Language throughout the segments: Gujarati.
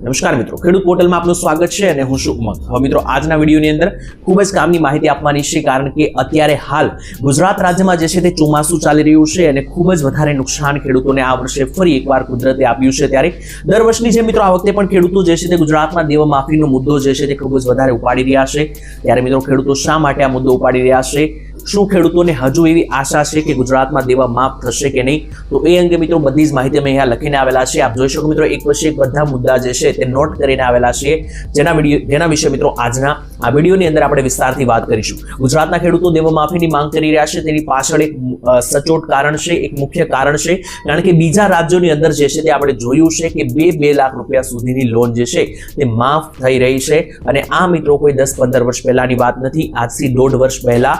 નમસ્કાર મિત્રો, ખેડૂત પોર્ટલમાં આપનું સ્વાગત છે અને હું છું હવે મિત્રો, આજના વિડીયોની અંદર ખૂબ જ કામની માહિતી આપવાની છે કારણ કે અત્યારે હાલ ગુજરાત રાજ્યમાં જે છે તે ચોમાસું ચાલી રહ્યું છે અને ખૂબ જ વધારે નુકસાન ખેડૂતોને આ વર્ષે ફરી એકવાર કુદરતે આપ્યું છે. ત્યારે દર વર્ષની જે મિત્રો, આ વખતે પણ ખેડૂતો જે છે તે ગુજરાતમાં દેવા માફીનો મુદ્દો જે છે તે ખૂબ જ વધારે ઉપાડી રહ્યા છે. ત્યારે મિત્રો, ખેડૂતો શા માટે આ મુદ્દો ઉપાડી રહ્યા છે? શું ખેડૂતોને હજુ એવી આશા છે કે ગુજરાતમાં દેવા માફ થશે કે નહીં? તો એ અંગે મિત્રો બધી જ માહિતી અમે અહીંયા લખીને આવેલા છે આપ જોઈ શકો મિત્રો, એક પછી એક બધા મુદ્દા જે છે તે નોટ કરીને આવેલા છે જેના વીડિયો, જેના વિશે મિત્રો આજના આ વિડીયોની અંદર આપણે વિસ્તારથી વાત કરીશું. ગુજરાતના ખેડૂતો દેવા માફીની માંગ કરી રહ્યા છે. તેની પાછળ એક સચોટ કારણ છે, એક મુખ્ય કારણ છે. કારણ કે બીજા રાજ્યોની અંદર જે છે તે આપણે જોયું છે કે બે બે લાખ રૂપિયા સુધીની લોન જે છે તે માફ થઈ રહી છે. અને આ મિત્રો કોઈ દસ, પંદર વર્ષ પહેલાની વાત નથી. આજથી દોઢ વર્ષ પહેલા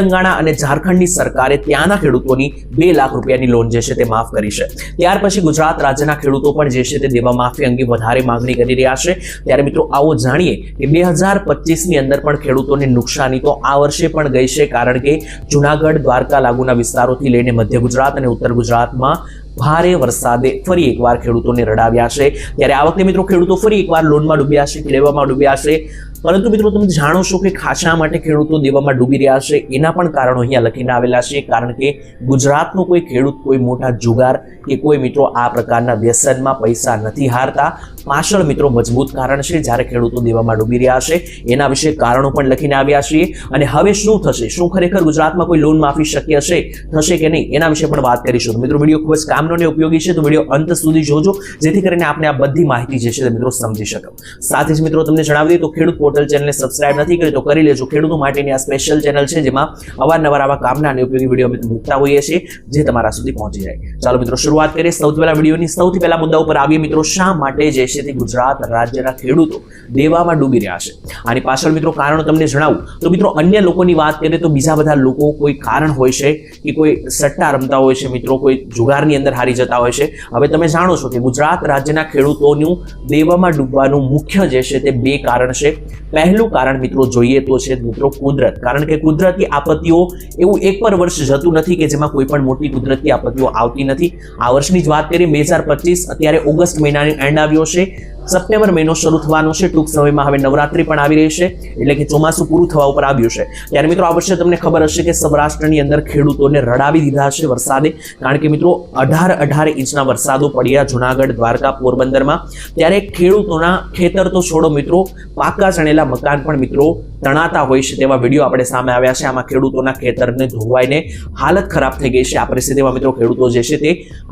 તેલંગાણા અને ઝારખંડની સરકારે ત્યાંના ખેડૂતોની બે લાખ રૂપિયાની લોન જે છે તે માફ કરી છે. ત્યાર પછી ગુજરાત રાજ્યના ખેડૂતો પણ જે છે તે દેવા માફી અંગે વધારે માંગણી કરી રહ્યા છે. ત્યારે મિત્રો આવો જાણીએ કે બે હજાર પચીસની અંદર પણ ખેડૂતોને નુકસાની તો આ વર્ષે પણ ગઈ છે કારણ કે જુનાગઢ દ્વારકા લાગુના વિસ્તારોથી લઈને મધ્ય ગુજરાત અને ઉત્તર ગુજરાતમાં ભારે વરસાદે ફરી એકવાર ખેડૂતોને રડાવ્યા છે. ત્યારે આ વખતે મિત્રો ખેડૂતો ફરી એકવાર લોનમાં ડૂબ્યા છે ખેડવામાં ડૂબ્યા છે. પરંતુ મિત્રો તમે જાણો છો કે ખાસા માટે ખેડૂતો દેવામાં ડૂબી રહ્યા છે. એના પણ કારણો અહીંયા લખીને આવેલા છે. કારણ કે ગુજરાતનો કોઈ ખેડૂત, કોઈ મોટા જુગાર કે કોઈ મિત્રો આ પ્રકારના વ્યસનમાં પૈસા નથી હારતા. પાછળ મિત્રો મજબૂત કારણ છે જ્યારે ખેડૂતો દેવામાં ડૂબી રહ્યા છે. એના વિશે કારણો પણ લખીને આવ્યા છીએ. અને હવે શું થશે? શું ખરેખર ગુજરાતમાં કોઈ લોન માફી શક્ય છે? થશે કે નહીં? એના વિશે પણ વાત કરીશું. મિત્રો, વીડિયો ખૂબ જ કામનો ઉપયોગી છે, તો વીડિયો અંત સુધી જોજો. જેથી કરીને આપણે આ બધી માહિતી જે છે તે મિત્રો સમજી શકો સાથે જ મિત્રો તમને જણાવી દઈએ તો ખેડૂત પોર્ટલ ચેનલને સબસ્ક્રાઇબ નથી કરી તો કરી લેજો. ખેડૂતો માટેની આ સ્પેશિયલ ચેનલ છે જેમાં અવારનવાર આવા કામના અને ઉપયોગી વીડિયો અમે મૂકતા હોઈએ છીએ, જે તમારા સુધી પહોંચી જાય. ચાલો મિત્રો, શરૂઆત કરીએ સૌથી પહેલા વિડીયોની. સૌથી પહેલા મુદ્દા ઉપર આવીએ મિત્રો, શા માટે જે છે તે ગુજરાત રાજ્યના ખેડૂતો દેવામાં ડૂબી રહ્યા છે? આની પાછળ મિત્રો કારણો તમને જણાવું. તો મિત્રો, અન્ય લોકોની વાત કરીએ તો બીજા બધા લોકો કોઈ કારણ હોય છે કે કોઈ સટ્ટા રમતા હોય છે, મિત્રો કોઈ જુગારની અંદર હારી જતા હોય છે. હવે તમે જાણો છો કે ગુજરાત રાજ્યના ખેડૂતોનું દેવામાં ડૂબવાનું મુખ્ય જે છે તે બે કારણ છે. પહેલું કારણ મિત્રો જોઈએ તો છે મિત્રો કુદરત. કારણ કે કુદરતી આપત્તિઓ એવું એક પર વર્ષ જતું નથી કે જેમાં કોઈ પણ મોટી કુદરતી આપત્તિઓ આવતી નથી. આ વર્ષની જ વાત કરીએ, બે હજાર પચીસ, અત્યારે ઓગસ્ટ મહિનાની એન્ડ આવ્યો છે. સપ્ટેમ્બર મહિનો શરૂ થવાનો છે. ટૂંક સમયમાં હવે નવરાત્રી પણ આવી રહી છે. એટલે કે ચોમાસું પૂરું થવા ઉપર આવ્યું છે. ત્યારે મિત્રો આ તમને ખબર હશે કે સૌરાષ્ટ્રની અંદર ખેડૂતોને રડાવી દીધા છે વરસાદે. કારણ કે મિત્રો અઢાર અઢાર ઇંચના વરસાદો પડ્યા જુનાગઢ, દ્વારકા, પોરબંદરમાં. ત્યારે ખેડૂતોના ખેતર તો છોડો મિત્રો, પાકા ચણેલા મકાન પણ મિત્રો તણાતા હોય છે તેવા વીડિયો આપણે સામે આવ્યા છે. આમાં ખેડૂતોના ખેતરને ધોવાઈને હાલત ખરાબ થઈ ગઈ છે. આ પરિસ્થિતિમાં મિત્રો ખેડૂતો જે છે તે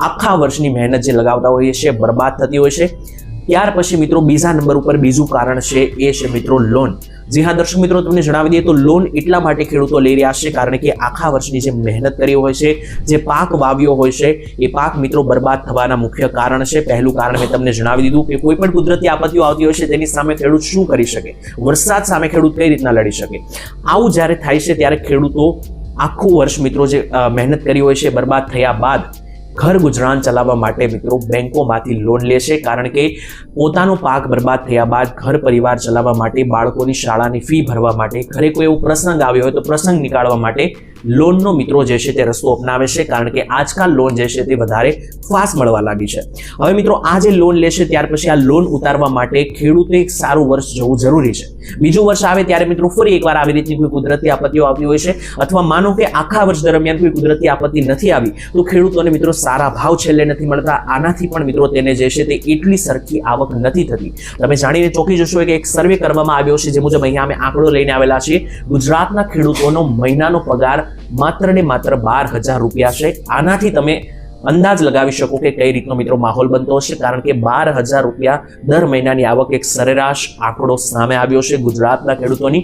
આખા વર્ષની મહેનત જે લગાવતા હોઈએ છે બરબાદ થતી હોય છે. ત્યાર પછી મિત્રો બીજા નંબર ઉપર બીજું કારણ છે, એ છે મિત્રો લોન જી હા, દર્શક મિત્રો, તમને જણાવી દઈએ તો લોન એટલા માટે ખેડૂતો લઈ રહ્યા છે કારણ કે આખા વર્ષની જે મહેનત કરી હોય છે, જે પાક વાવ્યો હોય છે, એ પાક મિત્રો બરબાદ થવાના મુખ્ય કારણ છે. પહેલું કારણ મેં તમને જણાવી દીધું કે કોઈ પણ કુદરતી આપત્તિઓ આવતી હોય છે, તેની સામે ખેડૂત શું કરી શકે? વરસાદ સામે ખેડૂત કઈ રીતના લડી શકે? આવું જ્યારે થાય છે, ત્યારે ખેડૂતો આખું વર્ષ મિત્રો જે મહેનત કરી હોય છે, બરબાદ થયા બાદ ઘર ગુજરાન ચલાવવા માટે મિત્રો બેંકોમાંથી લોન લેશે કારણ કે પોતાનો પાક બરબાદ થયા બાદ ઘર પરિવાર ચલાવવા માટે, બાળકોની શાળાની ફી ભરવા માટે, ઘરે કોઈ એવો પ્રસંગ આવ્યો હોય તો પ્રસંગ નીકાળવા માટે લોનનો મિત્રો જે છે તે રસ્તો અપનાવે છે કારણ કે આજકાલ લોન જે છે તે વધારે ફાસ્ટ મળવા લાગી છે. હવે મિત્રો આ જે લોન લેશે ત્યાર પછી આ લોન ઉતારવા માટે ખેડૂતે એક સારું વર્ષ જવું જરૂરી છે. બીજું વર્ષ આવે ત્યારે મિત્રો ફરી એકવાર આવી રીતની કોઈ કુદરતી આપત્તિઓ આવતી હોય છે અથવા માનો કે આખા વર્ષ દરમિયાન કોઈ કુદરતી આપત્તિ નથી આવી, તો ખેડૂતોને મિત્રો સારા ભાવ છેલ્લે નથી મળતા. આનાથી પણ મિત્રો તેને જે છે તે એટલી સરખી આવક નથી થતી. તમે જાણીને ચોંકી જશો કે એક સર્વે કરવામાં આવ્યો છે જે મુજબ અહીંયા અમે આંકડો લઈને આવેલા છીએ. ગુજરાતના ખેડૂતોનો મહિનાનો પગાર માત્ર ને માત્ર બાર હજાર રૂપિયા છે. આનાથી તમે અંદાજ લગાવી શકો કે કઈ રીતનો મિત્રો માહોલ બનતો હશે, કારણ કે બાર હજાર રૂપિયા દર મહિનાની આવક એક સરેરાશ આંકડો સામે આવ્યો છે ગુજરાતના ખેડૂતોની.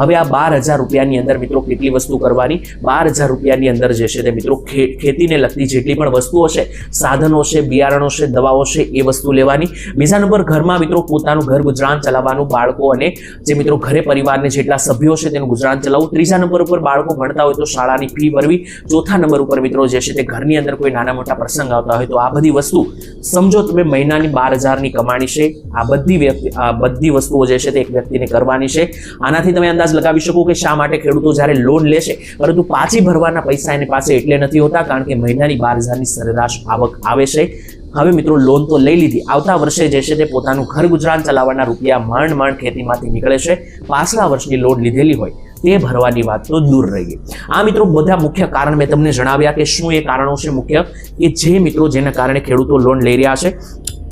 હવે આ બાર હજાર રૂપિયાની અંદર મિત્રો કેટલી વસ્તુ કરવાની? બાર હજાર રૂપિયાની અંદર જે છે તે મિત્રો ખેતીને લગતી જેટલી પણ વસ્તુઓ છે, સાધનો છે, બિયારણો છે, દવાઓ છે, એ વસ્તુ લેવાની. બીજા નંબર ઘરમાં મિત્રો પોતાનું ઘર ગુજરાન ચલાવવાનું, બાળકો અને જે મિત્રો ઘરે પરિવારને જેટલા સભ્યો છે તેનું ગુજરાન ચલાવવું. ત્રીજા નંબર ઉપર બાળકો ભણતા હોય તો શાળાની ફી ભરવી. ચોથા નંબર ઉપર મિત્રો જે છે તે ઘરની અંદર કોઈ નાના મોટા પ્રસંગ આવતા હોય તો આ બધી વસ્તુ. સમજો તમે મહિનાની બાર હજારની કમાણી છે. આ બધી વ્યક્તિ, આ બધી વસ્તુઓ જે છે તે એક વ્યક્તિને કરવાની છે. આનાથી તમે અંદાજ અંદાજ લગાવી શકું કે શા માટે ખેડૂતો જ્યારે લોન લેશે? પરંતુ પાછી ભરવાના પૈસા એની પાસે એટલે નથી હોતા, કારણ કે મહિનાની બાર હજારની સરેરાશ આવક આવે છે. હવે મિત્રો લોન તો લઈ લીધી. આવતા વર્ષે જે છે તે પોતાનું ઘર ગુજરાન ચલાવવાના રૂપિયા માંડ માંડ ખેતીમાંથી નીકળે છે. પાછલા વર્ષની લોન લીધેલી હોય તે ભરવાની વાત તો દૂર રહી આ મિત્રો બધા મુખ્ય કારણ મેં તમને જણાવ્યા કે શું એ કારણો છે મુખ્ય? કે જે મિત્રો જેના કારણે ખેડૂતો લોન લઈ રહ્યા છે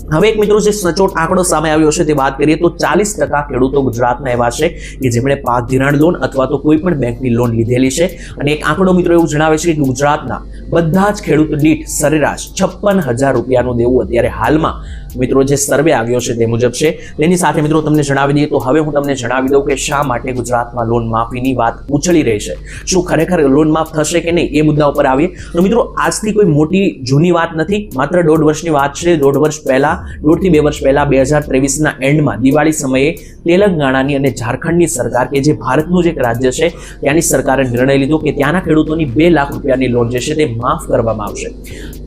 હવે એક મિત્રો જે સચોટ આંકડો સામે આવ્યો છે તે વાત કરીએ તો ચાલીસ ટકા ખેડૂતો ગુજરાતના એવા છે કે જેમણે પાક ધિરાણ લોન અથવા તો કોઈ પણ બેંકની લોન લીધેલી છે. અને એક આંકડો મિત્રો એવું જણાવે છે કે ગુજરાતના બધા જ ખેડૂત દીઠ સરેરાશ છપ્પન હજાર રૂપિયાનું દેવું અત્યારે હાલમાં મિત્રો જે સર્વે આવ્યો છે તે મુજબ છે. તેની સાથે મિત્રો તમને જણાવી દઈએ તો હવે હું તમને જણાવી દઉં કે શા માટે ગુજરાતમાં લોન માફીની વાત ઉછળી રહી છે. શું ખરેખર લોન માફ થશે કે નહીં એ મુદ્દા ઉપર આવીએ. તો મિત્રો આજથી કોઈ મોટી જૂની વાત નથી. માત્ર દોઢ વર્ષની વાત છે. દોઢ વર્ષ પહેલા દોઢથી બે વર્ષ પહેલાં બે હજાર ત્રેવીસના એન્ડમાં દિવાળી સમયે તેલંગાણાની અને ઝારખંડની સરકાર કે જે ભારતનું જે એક રાજ્ય છે, ત્યાંની સરકારે નિર્ણય લીધો કે ત્યાંના ખેડૂતોની બે લાખ રૂપિયાની લોન જે છે તે માફ કરવામાં આવશે.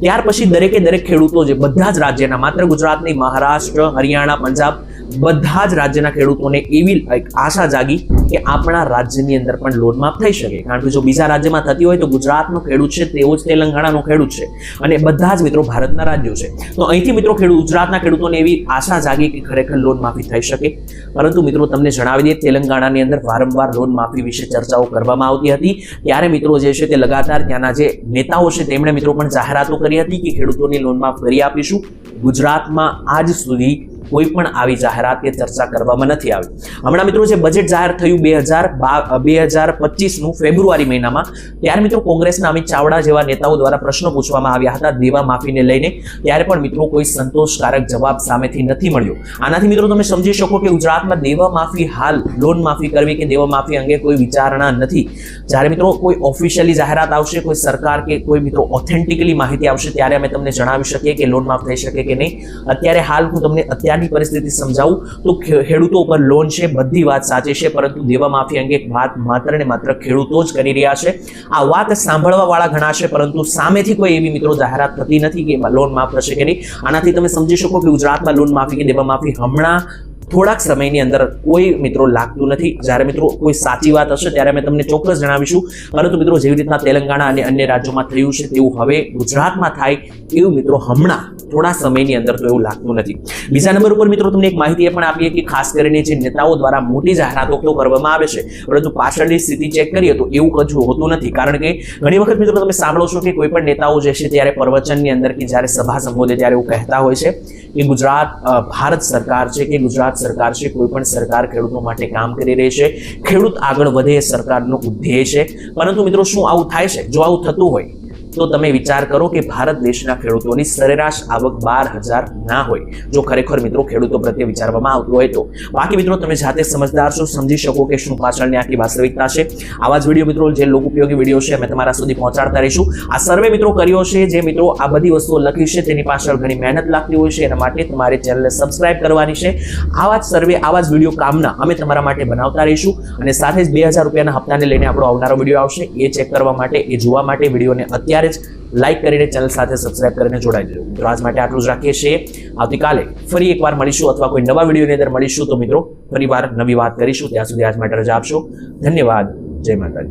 ત્યાર પછી દરેકે દરેક ખેડૂતો જે બધા જ રાજ્યના, માત્ર ગુજરાતની મહારાષ્ટ્ર, હરિયાણા, પંજાબ બધા જ રાજ્યના ખેડૂતોને એવી આશા જાગી કે આપણા રાજ્યની અંદર પણ લોન માફ થઈ શકે. કારણ કે જો બીજા રાજ્યમાં થતી હોય તો ગુજરાતનો ખેડૂત છે, તેવો જ તેલંગાણાનો ખેડૂત છે અને બધા જ મિત્રો ભારતના રાજ્યો છે. તો અહીંથી મિત્રો ખેડૂત ગુજરાતના ખેડૂતોને એવી આશા જાગી કે ખરેખર લોન માફી થઈ શકે. પરંતુ મિત્રો તમને જણાવી દઈએ, તેલંગાણાની અંદર વારંવાર લોન માફી વિશે ચર્ચાઓ કરવામાં આવતી હતી. ત્યારે મિત્રો જે છે તે લગાતાર ત્યાંના જે નેતાઓ છે તેમણે મિત્રો પણ જાહેરાતો કરી હતી કે ખેડૂતોની લોન માફ કરી આપીશું. ગુજરાતમાં આજ સુધી કોઈ પણ આવી જાહેરાત કે ચર્ચા કરવામાં નથી આવી. હમણાં મિત્રો જે બજેટ જાહેર થયું બે હજાર બે હજાર પચીસનું ફેબ્રુઆરી મહિનામાં, ત્યારે મિત્રો કોંગ્રેસના અમિત ચાવડા જેવા નેતાઓ દ્વારા પ્રશ્નો પૂછવામાં આવ્યા હતા દેવા માફીને લઈને, ત્યારે પણ મિત્રો કોઈ સંતોષકારક જવાબ સામેથી નથી મળ્યો. આનાથી મિત્રો તમે સમજી શકો કે ગુજરાતમાં દેવા માફી હાલ, લોન માફી કરવી કે દેવા માફી અંગે કોઈ વિચારણા નથી. જ્યારે મિત્રો કોઈ ઓફિશિયલી જાહેરાત આવશે, કોઈ સરકાર કે કોઈ મિત્રો ઓથેન્ટિકલી માહિતી આવશે, ત્યારે અમે તમને જણાવી શકીએ કે લોન માફ થઈ શકે કે નહીં. અત્યારે હાલ હું તમને અત્યારની પરિસ્થિતિ સમજાવું. તો ખેડૂતો ઉપર લોન છે, બધી વાત સાચી છે, પરંતુ દેવા માફી અંગે વાત માત્ર ને માત્ર ખેડૂતો જ કરી રહ્યા છે. આ વાત સાંભળવા વાળા ઘણા છે, પરંતુ સામેથી કોઈ એવી મિત્રો જાહેરાત થતી નથી કે લોન માફ થશે કે નહીં. આનાથી તમે સમજી શકો કે ગુજરાતમાં લોન માફી કે દેવા માફી હમણાં થોડાક સમયની અંદર કોઈ મિત્રો લાગતું નથી. જ્યારે મિત્રો કોઈ સાચી વાત હશે, ત્યારે અમે તમને ચોક્કસ જણાવીશું. પરંતુ મિત્રો, જેવી રીતના તેલંગાણા અને અન્ય રાજ્યોમાં થયું છે, તેવું હવે ગુજરાતમાં થાય, એવું મિત્રો હમણાં થોડા સમયની અંદર તો એવું લાગતું નથી. બીજા નંબર ઉપર મિત્રો, તમને એક માહિતી એ પણ આપીએ કે ખાસ કરીને જે નેતાઓ દ્વારા મોટી જાહેરાતો તો કરવામાં આવે છે, પરંતુ પાછળની સ્થિતિ ચેક કરીએ તો એવું કજુ હોતું નથી. કારણ કે ઘણી વખત મિત્રો તમે સાંભળો છો કે કોઈ પણ નેતાઓ જે છે, ત્યારે પ્રવચનની અંદર કે જ્યારે સભા સંબોધે ત્યારે એવું કહેતા હોય છે કે ગુજરાત ભારત સરકાર છે, કે ગુજરાત સરકાર છે, કોઈ પણ સરકાર ખેડૂતો માટે કામ કરી રહી છે. ખેડૂત આગળ વધે એ સરકારનો ઉદ્ધેય છે. પરંતુ મિત્રો, શું આવું થાય છે? જો આવું થતું હોય તો તમે વિચાર કરો કે ભારત દેશના ખેડૂતોની સરેરાશ આવક બાર હજાર ના હોય. જો ખરેખર મિત્રો ખેડૂતો પ્રત્યે વિચારવામાં આવતું હોય તો. બાકી મિત્રો તમે જાતે સમજદાર છો, સમજી શકો કે શું પાછળની આખી વાસ્તવિકતા છે. આવા જ વીડિયો મિત્રો જે લોક ઉપયોગી વીડિયો છે અમે તમારા સુધી પહોંચાડતા રહીશું. આ સર્વે મિત્રો કર્યો છે, જે મિત્રો આ બધી વસ્તુઓ લખી છે, તેની પાછળ ઘણી મહેનત લાગતી હોય છે, એના માટે તમારે ચેનલને સબસ્ક્રાઇબ કરવાની છે. આવા જ સર્વે, આવા જ વીડિયો કામના અમે તમારા માટે બનાવતા રહીશું અને સાથે જ બે હજાર રૂપિયાના હપ્તાને લઈને આપણો આવનારો વીડિયો આવશે. એ ચેક કરવા માટે, એ જોવા માટે વિડીયોને અત્યારે જ લાઈક કરીને ચેનલ સાથે સબસ્ક્રાઇબ કરીને જોડાઈ દેજો મિત્રો, આજ માટે આટલું જ રાખીએ છીએ. આવતીકાલે ફરી એકવાર મળીશું અથવા કોઈ નવા વિડીયોની અંદર મળીશું. તો મિત્રો, ફરી વાર નવી વાત કરીશું. ત્યાં સુધી આજ માટે રજા આપશો. ધન્યવાદ. જય માતાજી.